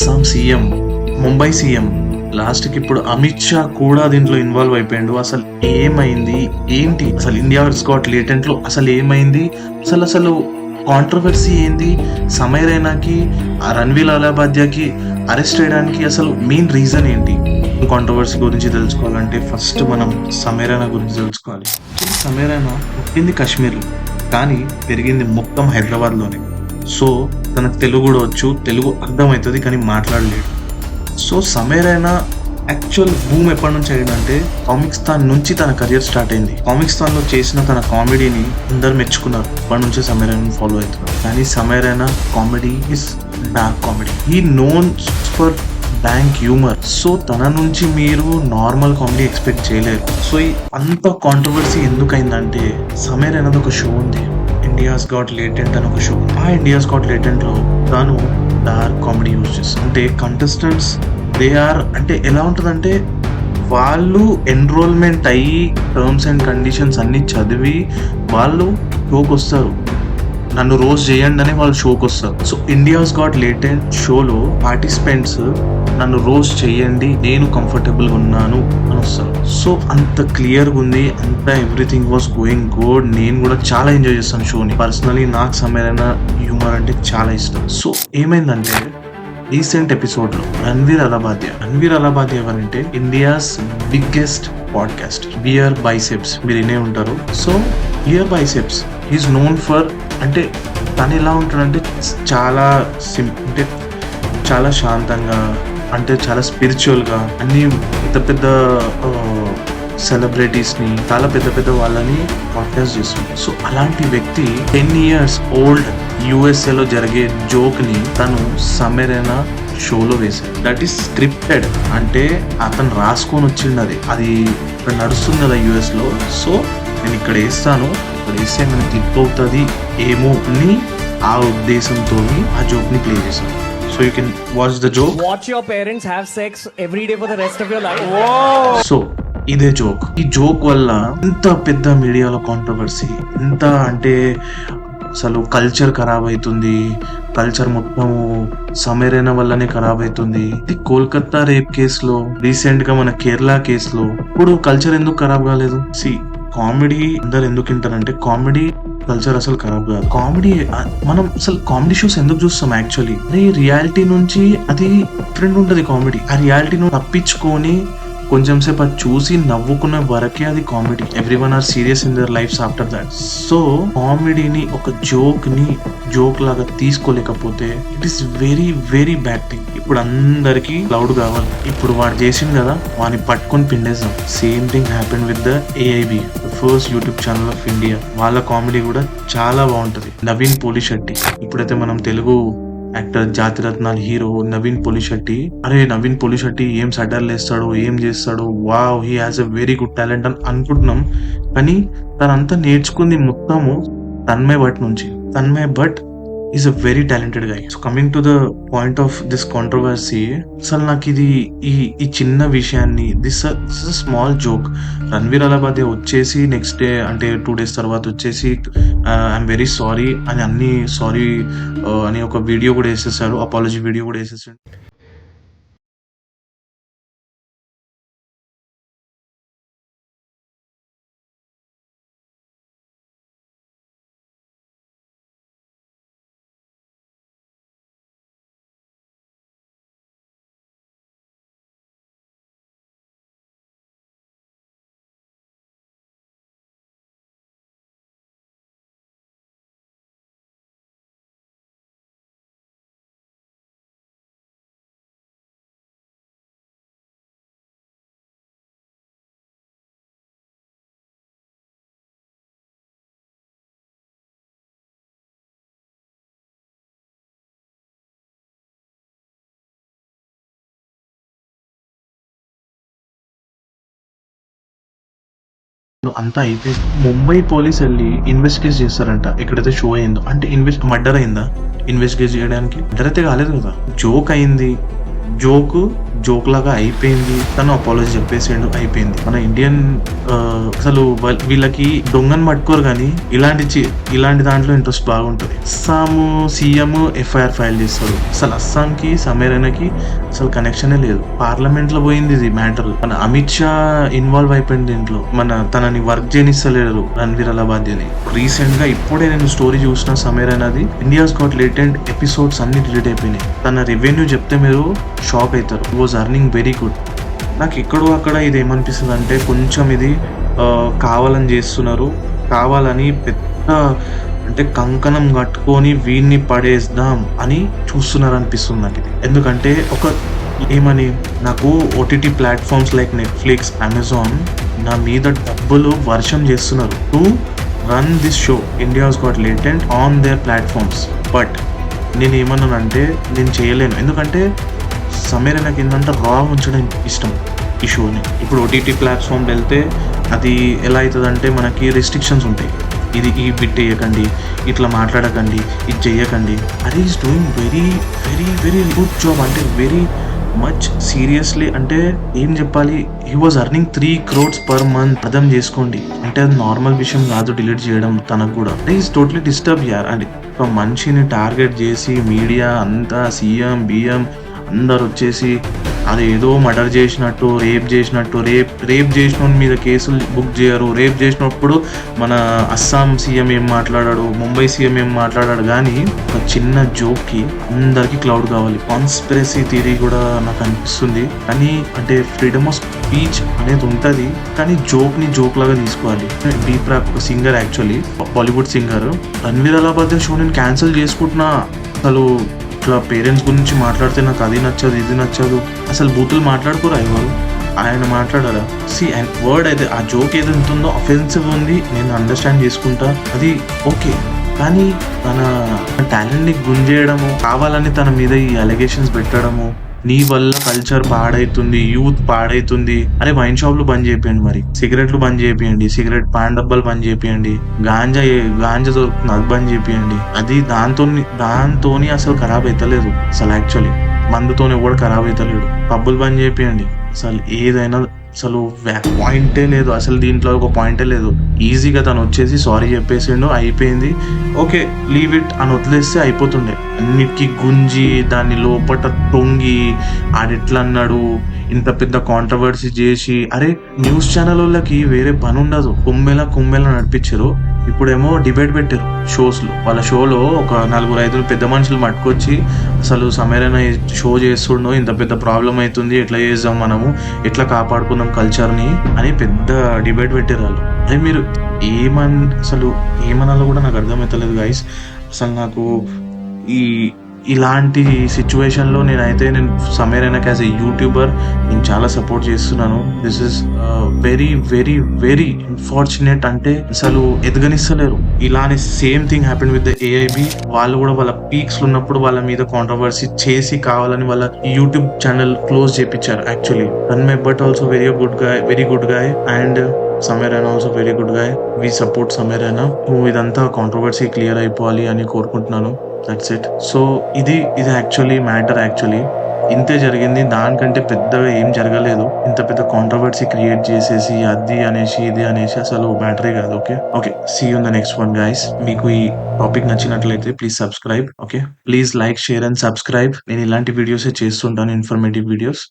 Assam CM Mumbai CM లాస్ట్కి ఇప్పుడు అమిత్ షా కూడా దీంట్లో ఇన్వాల్వ్ అయిపోయాడు. అసలు ఏమైంది? ఏంటి? అసలు ఇండియా గాట్ లేటెంట్లో అసలు ఏమైంది? అసలు అసలు కాంట్రవర్సీ ఏంది? సమయ రైనాకి ఆ రణ్వీర్ అలాబాద్యాకి అరెస్ట్ చేయడానికి అసలు మెయిన్ రీజన్ ఏంటి? కాంట్రవర్సీ గురించి తెలుసుకోవాలంటే ఫస్ట్ మనం సమీరానా గురించి తెలుసుకోవాలి. సమీరానా పుట్టింది కాశ్మీర్లో కానీ పెరిగింది మొత్తం హైదరాబాద్లోనే. సో తనకు తెలుగు కూడా వచ్చు తెలుగు అర్థమవుతుంది కానీ మాట్లాడలేడు. సో సమీరైనా యాక్చువల్ భూమ్ ఎప్పటి నుంచి అయిందంటే కామిక్స్తాన్ నుంచి తన కెరియర్ స్టార్ట్ అయింది. కామిక్స్తాన్లో చేసిన తన కామెడీని అందరు మెచ్చుకున్నారు. అప్పటి నుంచి సమీరైనా ఫాలో అవుతున్నారు. కానీ Samay Raina comedy is dark comedy is known for black humour so తన నుంచి మీరు నార్మల్ కామెడీ ఎక్స్పెక్ట్ చేయలేరు. సో ఈ అంత కాంట్రవర్సీ ఎందుకైందంటే సమీర్ అనేది ఒక షో ఉంది. ఇండియాస్ గాట్ లేటెంట్ అని ఒక షో ఆ ఇండియాస్ గాట్ లేటెంట్లో తను తాను డార్క్ కామెడీ యూజ్ చేస్తాను అంటే కంటెస్టెంట్స్ దే ఆర్ అంటే ఎలా ఉంటుందంటే వాళ్ళు ఎన్రోల్మెంట్ అయ్యి టర్మ్స్ అండ్ కండిషన్స్ అన్నీ చదివి వాళ్ళు షోకి వస్తారు. నన్ను రోజు చేయండి అని వాళ్ళు షోకి వస్తారు. సో ఇండియాస్ గాట్ లేటెంట్ షోలో పార్టిసిపెంట్స్ నన్ను రోజ్ చేయండి నేను కంఫర్టబుల్గా ఉన్నాను అని వస్తారు సో అంత క్లియర్గా ఉంది అంత ఎవ్రీథింగ్ వాస్ గోయింగ్ గుడ్ నేను కూడా చాలా ఎంజాయ్ చేస్తాను షోని. పర్సనలీ నాకు సమయమైన హ్యూమర్ అంటే చాలా ఇష్టం. సో ఏమైందంటే రీసెంట్ ఎపిసోడ్లో రణ్వీర్ అలాబాద్య రణ్వీర్ అలాబాద్య ఎవరంటే India's biggest podcast beer biceps మీరు వినే ఉంటారు. So beer biceps is known for అంటే తను ఎలా ఉంటాడంటే చాలా సిం అంటే చాలా శాంతంగా అంటే చాలా స్పిరిచువల్గా అన్ని పెద్ద పెద్ద సెలబ్రిటీస్ని చాలా పెద్ద పెద్ద వాళ్ళని పాడ్కాస్ట్ చేస్తుంది. సో అలాంటి వ్యక్తి టెన్ ఇయర్స్ ఓల్డ్ యూఎస్ఏలో జరిగే జోక్ని తను సమీరైన షోలో వేశాడు. దట్ ఈస్ స్క్రిప్టెడ్ అంటే అతను రాసుకొని వచ్చిండు అది. అది ఇక్కడ నడుస్తుంది కదా యుఎస్లో. సో నేను ఇక్కడ వేస్తాను. ఇక్కడ వేస్తే మనకి క్లిక్ అవుతుంది ఏమో అని ఆ ఉద్దేశంతో ఆ జోక్ని ప్లే చేశాను so you can watch the joke Watch your parents have sex every day for the rest of your life. So ఇదే జోక్ ఈ జోక్ వల్ల ఇంత పెద్ద మీడియాలో కాంట్రవర్సీ ఇంత అంటే అసలు కల్చర్ ఖరాబ్ అవుతుంది కల్చర్ మొత్తం సమేరైన వల్లనే ఖరాబ్ అవుతుంది ఇది కోల్కతా రేప్ కేసులో రీసెంట్గా మన కేరళ కేసులో ఇప్పుడు కల్చర్ ఎందుకు ఖరాబ్ కాలేదు? సి కామెడీ అందరు ఎందుకు వింటారంటే కామెడీ కల్చర్ అసలు ఖరాబ్ కాదు. కామెడీ మనం అసలు కామెడీ షోస్ ఎందుకు చూస్తాం యాక్చువల్లీ రియాలిటీ నుంచి అది డిఫరెంట్ ఉంటది కామెడీ ఆ రియాలిటీ తప్పించుకొని కొంచెం సేపు అది చూసి నవ్వుకున్న వరకే అది comedy. Everyone are serious in their life after that so కామెడీని ఒక జోక్ని జోక్ లాగా తీసుకోలేకపోతే it is very very bad thing ఇప్పుడు అందరికి క్లౌడ్ కావాలి. ఇప్పుడు వాడు చేసింది కదా వాడిని పట్టుకొని పిండేద్దాం. Same thing happen with the AIB first YouTube channel of India వాళ్ళ కామెడీ కూడా చాలా బాగుంటది. నవీన్ పోలిశెట్టి ఇప్పుడైతే మనం తెలుగు యాక్టర్ జాతిరత్నాలు హీరో నవీన్ పొలిశెట్టి. అరే నవీన్ పొలిశెట్టి ఏం సడర్లు వేస్తాడు ఏం చేస్తాడు? Wow he has a very good talent అని అనుకుంటున్నాం. కానీ తనంతా నేర్చుకుంది మొత్తము తన్మయ్ భట్ నుంచి. Tanmay Bhat is a very talented guy so coming to the point of this controversy అసలు నాకు ఇది ఈ ఈ చిన్న విషయాన్ని this this small joke Ranveer Allahbadia వచ్చేసి నెక్స్ట్ డే అంటే టూ డేస్ తర్వాత వచ్చేసి ఐఎమ్ వెరీ సారీ అని అన్ని సారీ అని ఒక వీడియో కూడా వేసేసాడు అపాలజీ వీడియో కూడా వేసేసాడు అంతా అయితే ముంబై పోలీస్ వెళ్ళి ఇన్వెస్టిగేట్ చేస్తారంట. ఎక్కడైతే షో అయిందో. అంటే ఇన్వెస్ట్ మర్డర్ అయిందా? ఇన్వెస్టిగేట్ చేయడానికి? మర్డర్ అయితే కాలేదు కదా. జోక్ అయింది. జోకు జోక్ లాగా అయిపోయింది. తను అపాలజీ చెప్పేసిండు అయిపోయింది. మన ఇండియన్ అసలు వీళ్ళకి దొంగను పట్టుకోరు కానీ ఇలాంటి ఇలాంటి దాంట్లో ఇంట్రెస్ట్ బాగుంటుంది. అస్సాము సీఎం ఎఫ్ఐఆర్ ఫైల్ చేస్తాడు. అసలు అస్సాంకి సమేరనకి అసలు కనెక్షనే లేదు. పార్లమెంట్లో పోయింది ఇది మ్యాటర్ మన అమిత్ షా ఇన్వాల్వ్ అయిపోయింది దీంట్లో. మన తనని వర్క్ చేయనిస్తలేరు రణవీర్ అలాబాద్ అని. రీసెంట్గా ఇప్పుడే నేను స్టోరీ చూసిన సమీర్ అనేది ఇండియాస్ గాట్ లేటెంట్ ఎపిసోడ్స్ అన్ని డిలీట్ అయిపోయినాయి. తన రెవెన్యూ చెప్తే మీరు షాక్ అవుతారు. వాజ్ అర్నింగ్ వెరీ గుడ్ నాకు ఎక్కడో అక్కడ ఇది ఏమనిపిస్తుంది అంటే కొంచెం ఇది కావాలని చేస్తున్నారు. కావాలని పెద్ద అంటే కంకణం కట్టుకొని వీడిని పడేద్దాం అని చూస్తున్నారు అనిపిస్తుంది నాకు ఇది. ఎందుకంటే ఒక ఏమని నాకు OTT platforms like Netflix Amazon నా మీద డబ్బులు వర్షం చేస్తున్నారు. To run this show India's got latent on their platforms but నేను ఏమన్నానంటే నేను చేయలేను. ఎందుకంటే సమీర నాకు ఏంటంటే రా ఉంచడం ఇష్టం ఈ షోని. ఇప్పుడు ఓటీటీ ప్లాట్ఫామ్ వెళ్తే అది ఎలా అవుతుందంటే మనకి రెస్ట్రిక్షన్స్ ఉంటాయి. ఇది ఈ బిట్ వేయకండి ఇట్లా మాట్లాడకండి ఇది చేయకండి అది is doing very very very good job అంటే వెరీ మచ్ సీరియస్లీ అంటే ఏం చెప్పాలి? He was earning three crores per month అర్థం చేసుకోండి. అంటే అది నార్మల్ విషయం కాదు డిలీట్ చేయడం తనకు కూడా. అంటే ఈస్ టోటలీ డిస్టర్బ్ యార్ అండ్ ఒక మనిషిని టార్గెట్ చేసి మీడియా అంతా సీఎం బిఎం అందరు వచ్చేసి అది ఏదో మర్డర్ చేసినట్టు రేప్ చేసినట్టు రేప్ రేప్ చేసిన మీద కేసులు బుక్ చేయరు. రేప్ చేసినప్పుడు మన అస్సాం సీఎం ఏం మాట్లాడాడు ముంబై సీఎం ఏం మాట్లాడాడు కానీ ఒక చిన్న జోక్కి అందరికీ క్లౌడ్ కావాలి. కాన్స్పిరసీ థియరీ కూడా నాకు అనిపిస్తుంది. కానీ అంటే ఫ్రీడమ్ ఆఫ్ స్పీచ్ అనేది ఉంటుంది కానీ జోక్ని జోక్ లాగా తీసుకోవాలి. Deep rap singer actually Bollywood singer. Ranveer Allahbadia show నేను క్యాన్సిల్ చేసుకుంటున్నా. అసలు ఇట్లా పేరెంట్స్ గురించి మాట్లాడితే నాకు అది నచ్చదు ఇది నచ్చదు. అసలు బూతులు మాట్లాడుకోరా ఎవరు ఆయన మాట్లాడారా? సి అండ్ వర్డ్ అయితే ఆ జోక్ ఏది ఉంటుందో అఫెన్సివ్ ఉంది నేను అండర్స్టాండ్ చేసుకుంటా. అది ఓకే కానీ తన టాలెంట్ని గుంజేయడము కావాలని తన మీద ఈ అలిగేషన్స్ పెట్టడము నీ వల్ల కల్చర్ పాడైతుంది యూత్ పాడైతుంది అరే వైన్ షాప్లు బంద్ చేయండి మరి. సిగరెట్లు బంద్ చేయండి సిగరెట్ పాన్ డబ్బాలు బంద్ చేయండి గాంజా గాంజా దొరుకుతుంది అది బంద్ చేయండి అది దాంతో దాంతోని అసలు ఖరాబ్ అవుతలేదు అసలు యాక్చువల్లీ మందుతోనే కూడా ఖరాబ్ అవుతలేడు పబ్బులు బంద్ చేయండి అసలు ఏదైనా అసలు పాయింటే లేదు అసలు దీంట్లో ఒక పాయింటే లేదు. ఈజీగా తను వచ్చేసి సారీ చెప్పేసిండు అయిపోయింది. ఓకే లీవ్ ఇట్ అని వదిలేస్తే అయిపోతుండే. అన్నిటికీ గుంజి దాన్ని లోపట తొంగి ఆడెట్లా అన్నాడు ఇంత పెద్ద కాంట్రవర్సీ చేసి అరే న్యూస్ ఛానల్ వాళ్ళకి వేరే పని ఉండదు. కుమ్మెల కుమ్మెల నడిపించారు. ఇప్పుడేమో డిబేట్ పెట్టారు షోస్లో. వాళ్ళ షోలో ఒక నలుగురు ఐదుగురు పెద్ద మనుషులు మట్టుకొచ్చి అసలు సమేరన షో చేస్తుండో ఇంత పెద్ద ప్రాబ్లం అవుతుంది ఎట్లా చేద్దాం మనము ఎట్లా కాపాడుకుందాం కల్చర్ని అని పెద్ద డిబేట్ పెట్టారు వాళ్ళు. అదే మీరు ఏమన్ అసలు ఏమనాలో కూడా నాకు అర్థమవుతలేదు గైస్ అసలు నాకు ఈ ఇలాంటి సిచ్యువేషన్లో నేనైతే నేను సమేరైనా యాజ్ ఎ యూట్యూబర్ నేను చాలా సపోర్ట్ చేస్తున్నాను. This is very very very unfortunate అంటే అసలు ఎదగనిస్తలేరు. ఇలానే same thing happen with the AIB వాళ్ళు కూడా వాళ్ళ పీక్స్ ఉన్నప్పుడు వాళ్ళ మీద కాంట్రవర్సీ చేసి కావాలని వాళ్ళ యూట్యూబ్ ఛానల్ క్లోజ్ చేపించారు actually run my but also very good guy very good guy and సమేరైనా also very good guy we support Sameer అయినా ఇదంతా కాంట్రవర్సీ క్లియర్ అయిపోవాలి అని కోరుకుంటున్నాను. దట్స్ ఇట్ సో ఇది ఇది యాక్చువల్లీ మ్యాటర్ యాక్చువల్లీ ఇంతే జరిగింది. దానికంటే పెద్దగా ఏం జరగలేదు. ఇంత పెద్ద కాంట్రవర్సీ క్రియేట్ చేసేసి అది అనేసి ఇది అనేసి అసలు మ్యాటరే కాదు okay okay see in the next one guys మీకు ఈ టాపిక్ నచ్చినట్లయితే please subscribe okay please like share and subscribe నేను ఇలాంటి వీడియోసే చేస్తుంటాను ఇన్ఫర్మేటివ్ వీడియోస్